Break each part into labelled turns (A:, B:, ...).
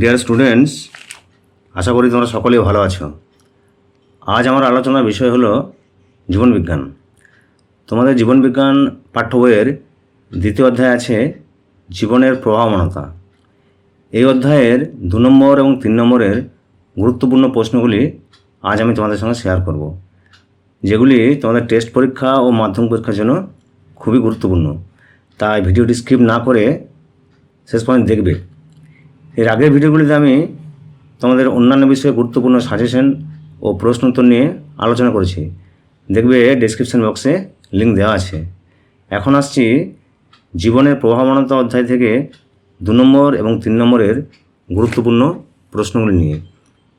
A: Dear students আশা করি তোমরা সকলেই ভালো আছো। আজ আমার আলোচনার বিষয় হলো জীবনবিজ্ঞান তোমাদের জীবনবিজ্ঞান পাঠ্য বইয়ের দ্বিতীয় অধ্যায় আছে জীবনের প্রভাবমানতা এই অধ্যায়ের দু নম্বর এবং তিন নম্বরের গুরুত্বপূর্ণ প্রশ্নগুলি আজ আমি তোমাদের সঙ্গে শেয়ার করব। যেগুলি তোমাদের টেস্ট পরীক্ষা ও মাধ্যমিক পরীক্ষার জন্য খুবই গুরুত্বপূর্ণ। তাই ভিডিওটি স্কিপ না করে শেষ পর্যন্ত দেখবে। এর আগের ভিডিওগুলিতে আমি তোমাদের অন্যান্য বিষয়ে গুরুত্বপূর্ণ সাজেশন ও প্রশ্ন উত্তর নিয়ে আলোচনা করেছি। দেখবে ডেসক্রিপশন বক্সে লিঙ্ক দেওয়া আছে। এখন আসছি জীবনের প্রভাবমানতা অধ্যায় থেকে দু নম্বর এবং তিন নম্বরের গুরুত্বপূর্ণ প্রশ্নগুলি নিয়ে।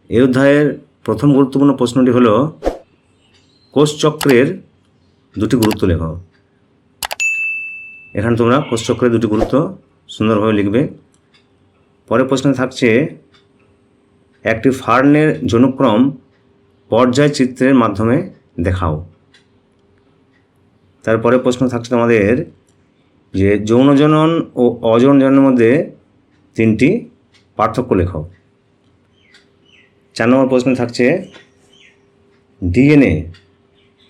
A: এই অধ্যায়ের প্রথম গুরুত্বপূর্ণ প্রশ্নটি হলো কোষচক্রের দুটি গুরুত্ব লেখো। এখানে তোমরা কোষচক্রের দুটি গুরুত্ব সুন্দরভাবে লিখবে। পরের প্রশ্নে থাকছে, একটি ফার্নের জনুক্রম পর্যায় চিত্রের মাধ্যমে দেখাও। তারপরে প্রশ্ন থাকছে তোমাদের যে যৌন জনন ও অযৌন জননের মধ্যে তিনটি পার্থক্য লেখো চার নম্বর প্রশ্ন থাকছে, ডিএনএ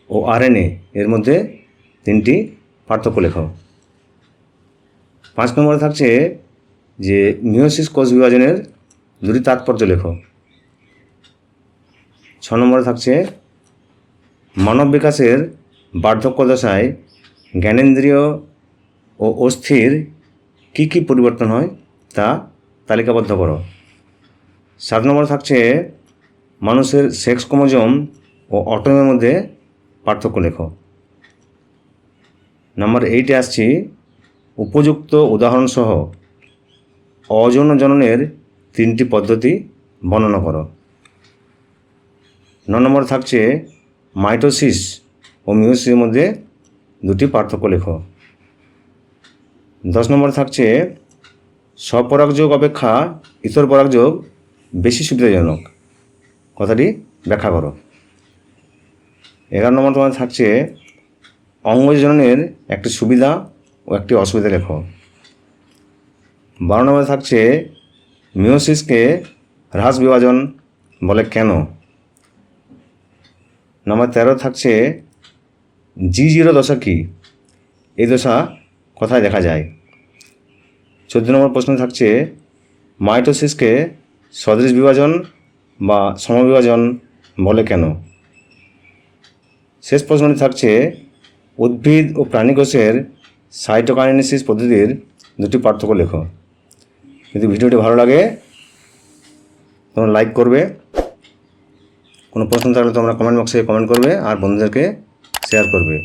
A: ও আরএনএ এর মধ্যে তিনটি পার্থক্য লেখো পাঁচ নম্বরে থাকছে যে মিওসিস কোষ বিভাজনের দুটি তাৎপর্য লেখো। ছ নম্বরে থাকছে, মানব বিকাশের বার্ধক্য দশায় জ্ঞানেন্দ্রিয় ও অস্থির কী কী পরিবর্তন হয় তা তালিকাবদ্ধ করো। সাত নম্বরে থাকছে, মানুষের সেক্স ক্রোমোজোম ও অটোমের মধ্যে পার্থক্য লেখো। নাম্বার এইটে আসছি, উপযুক্ত উদাহরণসহ অযৌন জননের তিনটি পদ্ধতি বর্ণনা করো। ন নম্বর থাকছে মাইটোসিস ও মিউসিসের মধ্যে দুটি পার্থক্য লেখো। দশ নম্বর থাকছে স্বপরাগযোগ অপেক্ষা ইতর পরাগযোগ বেশি সুবিধাজনক। কথাটি ব্যাখ্যা করো। এগারো নম্বর তোমার থাকছে অঙ্গজননের একটি সুবিধা ও একটি অসুবিধা লেখো। বারো নম্বরে থাকছে মিওসিসকে হ্রাস বিভাজন বলে কেন? নম্বর তেরো থাকছে জি জিরো দশা কী? এই দশা কোথায় দেখা যায়? চোদ্দ নম্বর প্রশ্ন থাকছে মাইটোসিসকে সদৃশ বিভাজন বা সমবিভাজন বলে কেন? শেষ প্রশ্নটি থাকছে উদ্ভিদ ও প্রাণী কোষের সাইটোকাইনেসিস পদ্ধতির দুটি পার্থক্য লেখো। যদি ভিডিওটি ভালো লাগে, তোমরা লাইক করবে। কোনো প্রশ্ন থাকলে তোমরা কমেন্ট বক্সে কমেন্ট করবে আর বন্ধুদেরকে শেয়ার করবে।